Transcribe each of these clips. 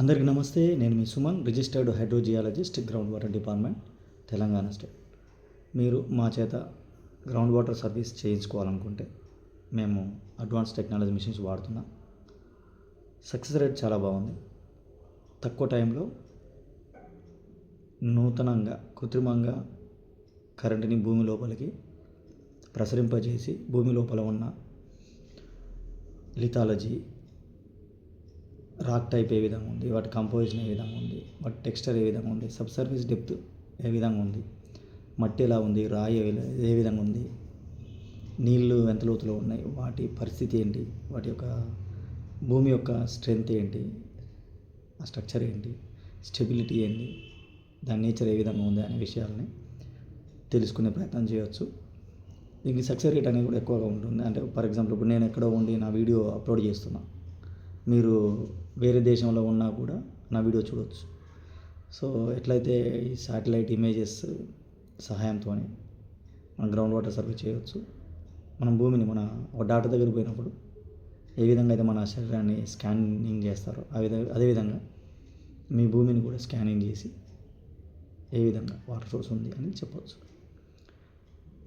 అందరికీ నమస్తే. నేను మీ Suman registered hydrogeologist ground water department Telangana state. మీరు మా చేత గ్రౌండ్ వాటర్ సర్వీస్ చేయించుకోవాలనుకుంటే మేము అడ్వాన్స్ టెక్నాలజీ మిషన్స్ వాడుతున్నాం. సక్సెస్ రేట్ చాలా బాగుంది. తక్కువ టైంలో నూతనంగా కృత్రిమంగా కరెంటుని భూమి లోపలికి ప్రసరింపజేసి భూమి లోపల ఉన్న లిథాలజీ రాక్ టైప్ ఏ విధంగా ఉంది వాటి కంపోజిషన్ ఏ విధంగా ఉంది వాటి టెక్స్చర్ ఏ విధంగా ఉంది సబ్ సర్వీస్ డెప్త్ ఏ విధంగా ఉంది మట్టి ఎలా ఉంది రాయి ఏ విధంగా ఉంది నీళ్ళు ఎంత లోతులో ఉన్నాయి వాటి పరిస్థితి ఏంటి వాటి యొక్క భూమి యొక్క స్ట్రెంగ్త్ ఏంటి ఆ స్ట్రక్చర్ ఏంటి స్టెబిలిటీ ఏంటి దాని నేచర్ ఏ విధంగా ఉంది అనే విషయాలని తెలుసుకునే ప్రయత్నం చేయవచ్చు దీనికి సక్సెస్ రేట్ అనేది కూడా ఎక్కువగా ఉంటుంది. అంటే ఫర్ ఎగ్జాంపుల్ ఇప్పుడు నేను ఎక్కడో ఉండి నా వీడియో అప్లోడ్ చేస్తున్నా. మీరు వేరే దేశంలో ఉన్నా కూడా నా వీడియో చూడవచ్చు సో ఎట్లయితే ఈ శాటిలైట్ ఇమేజెస్ సహాయంతో మనం గ్రౌండ్ వాటర్ సర్వే చేయవచ్చు మనం భూమిని మన ఒక డాక్టర్ దగ్గర పోయినప్పుడు ఏ విధంగా అయితే మన శరీరాన్ని స్కానింగ్ చేస్తారో ఆ విధంగా అదేవిధంగా మీ భూమిని కూడా స్కానింగ్ చేసి ఏ విధంగా వాటర్ సోర్స్ ఉంది అని చెప్పవచ్చు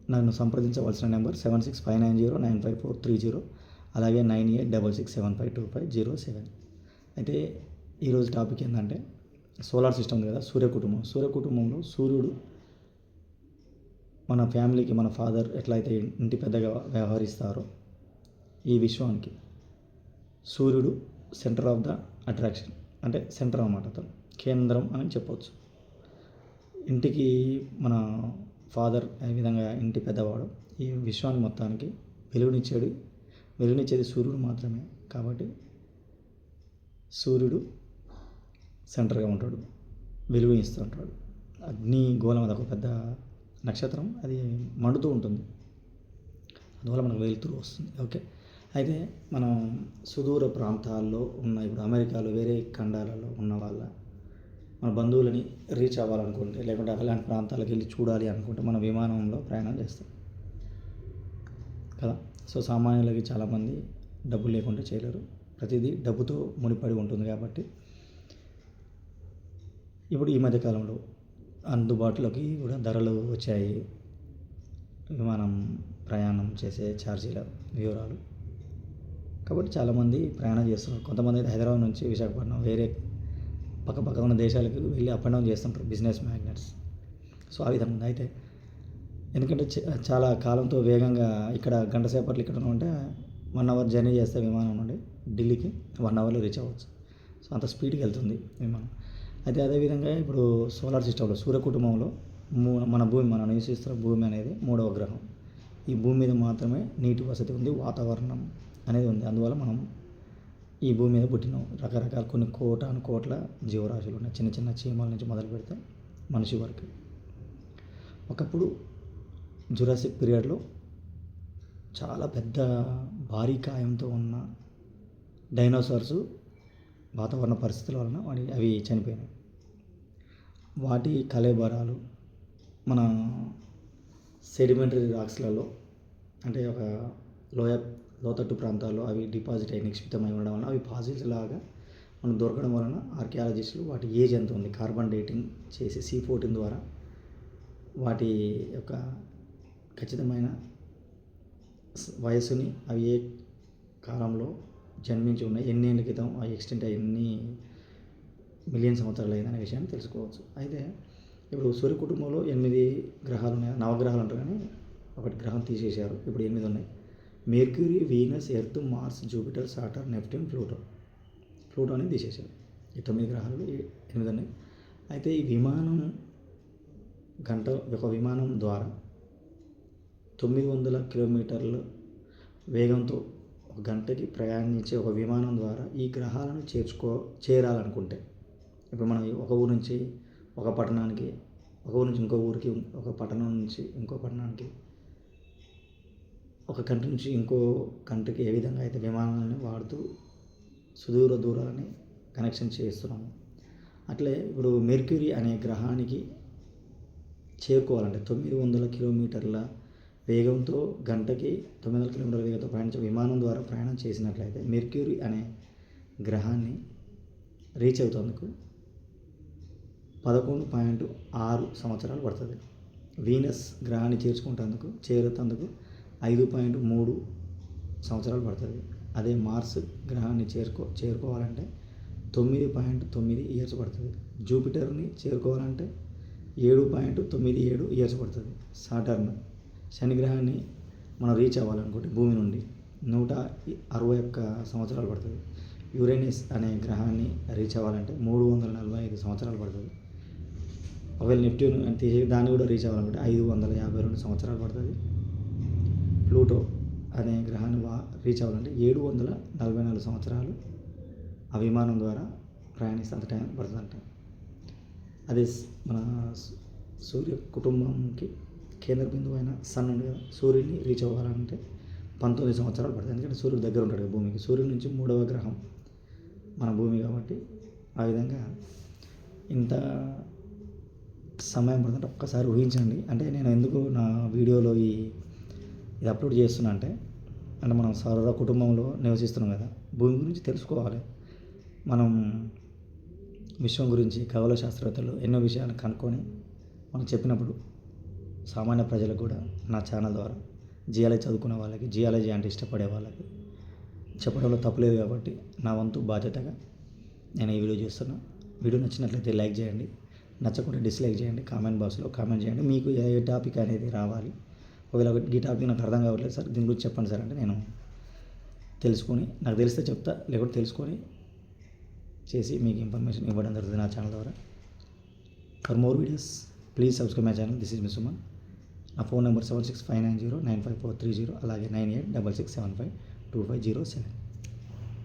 నన్ను సంప్రదించవలసిన number seven six five nine zero nine five four three zero అలాగే nine eight double six seven five two five zero seven. అయితే ఈరోజు టాపిక్ ఏంటంటే సోలార్ సిస్టమ్ ఉంది కదా సూర్య కుటుంబం. సూర్య కుటుంబంలో సూర్యుడు మన ఫ్యామిలీకి మన ఫాదర్ ఎట్లయితే ఇంటి పెద్దగా వ్యవహరిస్తారో ఈ విశ్వానికి సూర్యుడు సెంటర్ ఆఫ్ ద అట్రాక్షన్ అంటే సెంటర్ అన్నమాట అతను. కేంద్రం అని చెప్పవచ్చు ఇంటికి మన ఫాదర్ ఏ విధంగా ఇంటి పెద్దవాడు ఈ విశ్వాన్ని మొత్తానికి వెలుగునిచ్చాడు. వెలుగునిచ్చేది సూర్యుడు మాత్రమే. కాబట్టి సూర్యుడు సెంటర్గా ఉంటాడు. వెలుగునిస్తూ ఉంటాడు. అగ్ని గోళం అది ఒక పెద్ద నక్షత్రం. అది మండుతూ ఉంటుంది. అందువల్ల మనకు వెలుతురు వస్తుంది. ఓకే. అయితే మనం సుదూర ప్రాంతాల్లో ఉన్న ఇప్పుడు అమెరికాలో వేరే ఖండాలలో ఉన్న వాళ్ళ మన బంధువులని రీచ్ అవ్వాలనుకుంటే లేకుంటే అలాంటి ప్రాంతాలకు వెళ్ళి చూడాలి అనుకుంటే మన విమానంలో ప్రయాణం చేస్తాం. కదా? సో సామాన్యులకి చాలామంది డబ్బు లేకుండా చేయలేరు. ప్రతిదీ డబ్బుతో ముడిపడి ఉంటుంది కాబట్టి. ఇప్పుడు ఈ మధ్యకాలంలో అందుబాటులోకి కూడా ధరలు వచ్చాయి. విమానం ప్రయాణం చేసే ఛార్జీల వివరాలు. కాబట్టి చాలామంది ప్రయాణం చేస్తున్నారు. కొంతమంది అయితే హైదరాబాద్ నుంచి విశాఖపట్నం వేరే పక్కపక్క ఉన్న దేశాలకు వెళ్ళి అప్ అండ్ డౌన్ చేస్తుంటారు. Business magnets. సో ఆ విధంగా అయితే ఎందుకంటే చ- చాలా కాలంతో వేగంగా ఇక్కడ గంట సేపట్లో ఇక్కడ ఉంటే వన్ అవర్ జర్నీ చేస్తే విమానం నుండి ఢిల్లీకి వన్ అవర్లో రీచ్ అవ్వచ్చు. సో అంత స్పీడ్కి వెళ్తుంది విమానం. అయితే అదేవిధంగా ఇప్పుడు సోలార్ సిస్టంలో సూర్య కుటుంబంలో మూ మన భూమి మనం నివసిస్తున్న భూమి అనేది మూడవ గ్రహం. ఈ భూమి మీద మాత్రమే నీటి వసతి ఉంది వాతావరణం అనేది ఉంది. అందువల్ల మనం ఈ భూమి మీద పుట్టినాం. రకరకాల కొన్ని కోటాను కోట్ల జీవరాశులు ఉన్నాయి. చిన్న చిన్న చీమల నుంచి మొదలు పెడితే మనిషి వరకు. ఒకప్పుడు జురాసిక్ పీరియడ్లో చాలా పెద్ద భారీ కాయంతో ఉన్న డైనోసార్స్ వాతావరణ పరిస్థితుల వలన వాటి అవి చనిపోయినాయి. వాటి కలేబరాలు మన సెడిమెంటరీ రాక్స్లలో అంటే ఒక లోయ లోతట్టు ప్రాంతాల్లో అవి డిపాజిట్ అయి నిక్షిప్తమై ఉండడం వలన అవి ఫాసిల్స్ లాగా మనం దొరకడం వలన ఆర్కియాలజిస్టులు వాటి ఏజ్ ఎంత ఉంది? కార్బన్ డేటింగ్ చేసి సి ఫోర్టీన్ ద్వారా వాటి యొక్క ఖచ్చితమైన వయసుని అవి ఏ కాలంలో జన్మించి ఉన్నాయి ఎన్ని ఏళ్ళ క్రితం ఆ ఎక్స్టెంట్ ఎన్ని మిలియన్ సంవత్సరాలు అయిందనే విషయాన్ని తెలుసుకోవచ్చు. అయితే ఇప్పుడు సూర్య కుటుంబంలో ఎనిమిది గ్రహాలు ఉన్నాయి? నవగ్రహాలు అంటారు కానీ ఒకటి గ్రహం తీసేశారు. ఇప్పుడు ఎనిమిది ఉన్నాయి. Mercury Venus Earth Mars Jupiter Saturn Neptune Pluto. Pluto అనేది తీసేశారు. ఈ తొమ్మిది గ్రహాలు ఎనిమిది ఉన్నాయి. అయితే ఈ విమానం గంట ఒక విమానం ద్వారా తొమ్మిది వందల కిలోమీటర్ల వేగంతో ఒక గంటకి ప్రయాణించే ఒక విమానం ద్వారా ఈ గ్రహాలను చేర్చుకో చేరాలనుకుంటే. ఇప్పుడు మనం ఒక ఊరు నుంచి ఒక పట్టణానికి ఒక ఊరు నుంచి ఇంకో ఊరికి ఒక పట్టణం నుంచి ఇంకో పట్టణానికి ఒక కంట్రీ నుంచి ఇంకో కంట్రీకి ఏ విధంగా అయితే విమానాలను వాడుతూ సుదూర దూరాలని కనెక్షన్ చేస్తున్నాము. అట్లే ఇప్పుడు మెర్క్యూరీ అనే గ్రహానికి చేరుకోవాలంటే తొమ్మిది వందల కిలోమీటర్ల వేగంతో గంటకి తొమ్మిది వందల కిలోమీటర్ల వేగంతో ప్రయాణించే విమానం ద్వారా ప్రయాణం చేసినట్లయితే మెర్క్యూరీ అనే గ్రహాన్ని రీచ్ అవుతందుకు పదకొండు పాయింట్ ఆరు సంవత్సరాలు పడుతుంది. వీనస్ గ్రహాన్ని చేర్చుకుంటేందుకు చేరుతందుకు ఐదు పాయింట్ మూడు సంవత్సరాలు పడుతుంది. అదే మార్స్ గ్రహాన్ని చేరుకో చేరుకోవాలంటే తొమ్మిది పాయింట్ తొమ్మిది ఇయర్స్ పడుతుంది. జూపిటర్ని చేరుకోవాలంటే ఏడు పాయింట్ తొమ్మిది ఏడు ఇయర్స్ పడుతుంది. సాటర్న్ శని గ్రహాన్ని మనం రీచ్ అవ్వాలనుకుంటే భూమి నుండి నూట అరవై ఒక్క సంవత్సరాలు పడుతుంది. యురేనియస్ అనే గ్రహాన్ని రీచ్ అవ్వాలంటే మూడు వందల నలభై ఐదు సంవత్సరాలు పడుతుంది. ఒకవేళ నెప్ట్యూన్ అంటే దాన్ని కూడా రీచ్ అవ్వాలనుకుంటే ఐదు వందల యాభై రెండు సంవత్సరాలు పడుతుంది. ప్లూటో అనే గ్రహాన్ని వా రీచ్ అవ్వాలంటే ఏడు వందల నలభై నాలుగు సంవత్సరాలు ఆ విమానం ద్వారా ప్రయాణిస్తే అంత టైం పడుతుందంట. అదే మన సూర్య కుటుంబంకి కేంద్ర బిందువు అయిన సన్ ఉంది కదా సూర్యుడిని రీచ్ అవ్వాలంటే పంతొమ్మిది సంవత్సరాలు పడుతుంది. ఎందుకంటే సూర్యుడు దగ్గర ఉంటాడు భూమికి. సూర్యుడి నుంచి మూడవ గ్రహం మన భూమి కాబట్టి ఆ విధంగా ఇంత సమయం పడుతుంటే ఒక్కసారి ఊహించండి. అంటే నేను ఎందుకు నా వీడియోలో ఈ ఇది అప్లోడ్ చేస్తున్నా అంటే అంటే మనం సరదా కుటుంబంలో నివసిస్తున్నాం కదా భూమి గురించి తెలుసుకోవాలి. మనం విశ్వం గురించి ఖగోళ శాస్త్రవేత్తలు ఎన్నో విషయాలు కనుక్కొని మనం చెప్పినప్పుడు సామాన్య ప్రజలకు కూడా నా ఛానల్ ద్వారా జియాలజీ చదువుకునే వాళ్ళకి జియాలజీ అంటే ఇష్టపడే వాళ్ళకి చెప్పడంలో తప్పులేదు కాబట్టి నా వంతు బాధ్యతగా నేను ఈ వీడియో చేస్తున్నా. వీడియో నచ్చినట్లయితే లైక్ చేయండి నచ్చకుండా డిస్లైక్ చేయండి కామెంట్ బాక్స్లో కామెంట్ చేయండి. మీకు ఏ టాపిక్ అనేది రావాలి? ఒకవేళ ఈ టాపిక్ నాకు అర్థం కావట్లేదు సార్ దీని గురించి చెప్పండి సార్ అంటే నేను తెలుసుకొని నాకు తెలిస్తే చెప్తా లేకుంటే తెలుసుకొని చేసి మీకు ఇన్ఫర్మేషన్ ఇవ్వడం జరుగుతుంది నా ఛానల్ ద్వారా. For more videos please subscribe my channel this is మీ సుమన్ నా phone number seven six five nine zero nine five four three zero అలాగే nine eight double six seven five two five zero seven